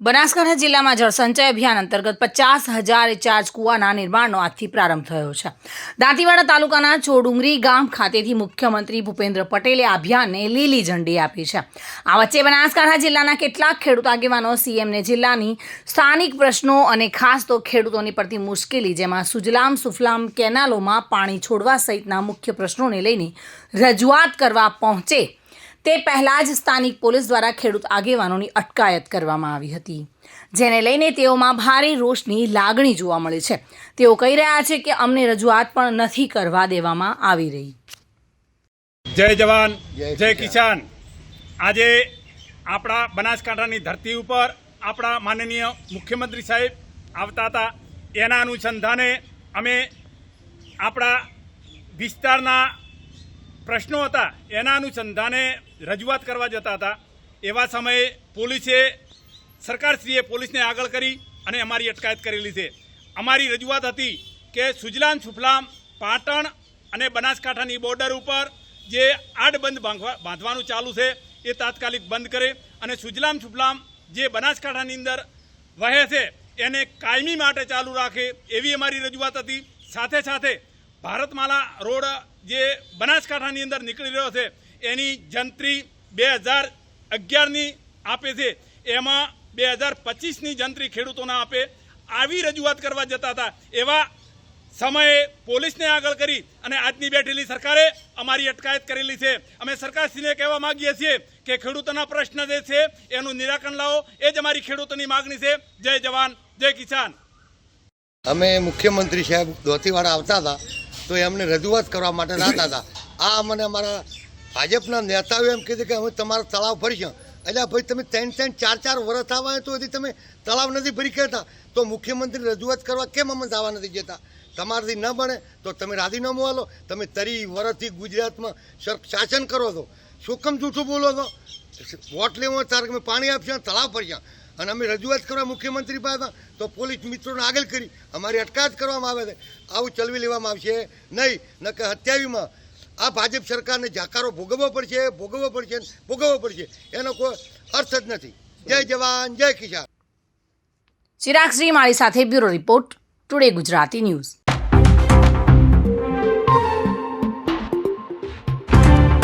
બનાસકાંઠા જિલ્લામાં જળસંચય અભિયાન અંતર્ગત પચાસ હજાર ચાર્જ કૂવાના નિર્માણનો આજથી પ્રારંભ થયો છે. દાંતીવાડા તાલુકાના ચોડુંગરી ગામ ખાતેથી મુખ્યમંત્રી ભૂપેન્દ્ર પટેલે આ અભિયાનને લીલી ઝંડી આપી છે. આ વચ્ચે બનાસકાંઠા જિલ્લાના કેટલાક ખેડૂત આગેવાનો, સીએમને જિલ્લાની સ્થાનિક પ્રશ્નો અને ખાસ તો ખેડૂતોની પડતી મુશ્કેલી, જેમાં સુજલામ સુફલામ કેનાલોમાં પાણી છોડવા સહિતના મુખ્ય પ્રશ્નોને લઈને રજૂઆત કરવા પહોંચે તે પહેલાં જ સ્થાનિક પોલીસ દ્વારા ખેડૂત આગેવાનોની અટકાયત કરવામાં આવી હતી. જેને લઈને તેઓમાં ભારે રોષની લાગણી જોવા મળી છે. તેઓ કહી રહ્યા છે કે અમને રજૂઆત પણ નથી કરવા દેવામાં આવી રહી. જય જવાન જય. કિસાન. આજે આપણા બનાસકાંઠાની ધરતી ઉપર આપણા માનનીય મુખ્યમંત્રી સાહેબ આવતા હતા. એના અનુસંધાને અમે આપણા વિસ્તારના પ્રશ્નો હતા, એના અનુસંધાને રજૂઆત કરવા જતા હતા. એવા સમયે પોલીસે, સરકારશ્રીએ પોલીસને આગળ કરી અને અમારી અટકાયત કરેલી છે. અમારી રજૂઆત હતી કે સુજલામ સુફલામ પાટણ અને બનાસકાંઠાની બોર્ડર ઉપર જે આડબંધ બાંધવા- બાંધવાનું ચાલુ છે, એ તાત્કાલિક બંધ કરે અને સુજલામ સુફલામ જે બનાસકાંઠાની અંદર વહે છે, એને કાયમી માટે ચાલુ રાખે એવી અમારી રજૂઆત હતી. સાથે સાથે ભારતમાલા રોડ જે બનાસકાંઠાની અંદર નીકળી રહ્યો છે, એની જંત્રી બે હજાર અગિયારની આપે છે. એમાં બે હજાર પચીસની જંત્રી ખેડૂતોને આપે આવી રજૂઆત કરવા જતા હતા. એવા સમયે પોલીસને આગળ કરી અને આજની બેઠેલી સરકારે અમારી અટકાયત કરેલી છે. અમે સરકારશ્રીને કહેવા માગીએ છીએ કે ખેડૂતોના પ્રશ્ન જે છે, એનું નિરાકરણ લાવો. એ જ અમારી ખેડૂતોની માગણી છે. જય જવાન, જય કિસાન. અમે મુખ્યમંત્રી સાહેબ દોતીવાડા આવતા હતા. તો એમને રજૂઆત કરવા માટે જતા હતા. આ અમને અમારા ભાજપના નેતાઓએ એમ કીધું કે અમે તમારા તળાવ ભરીશું. એટલે ભાઈ, તમે ત્રણ ત્રણ ચાર ચાર વર્ષ આવવા તો હજી તમે તળાવ નથી ભરી કહેતા. તો મુખ્યમંત્રી રજૂઆત કરવા કેમ અમે જવા નથી જતા તમારાથી ન બને તો તમે રાજીનામું આલો તમે તરી વર્ષથી ગુજરાતમાં શાસન કરો છો. શું કેમ જૂઠું બોલો છો? વોટ લેવો તારે અમે પાણી આપશું તળાવ ભરશું અને અમે રજૂઆત કરવા મુખ્યમંત્રી પાસે તો પોલીસ મિત્રોને આગળ કરી. અમારી અટકાયત કરવામાં આવે છે. આવું ચલવી લેવામાં આવશે નહીં. ન કે હત્યાવીમાં આ ભાજપ સરકારને જાકારો ભોગવવો પડશે ભોગવવો પડશે ભોગવવો પડશે. એનો કોઈ અર્થ જ નથી. જય જવાન, જય કિસાન. ચિરાગજી મારી સાથે bureau report, today Gujarati news.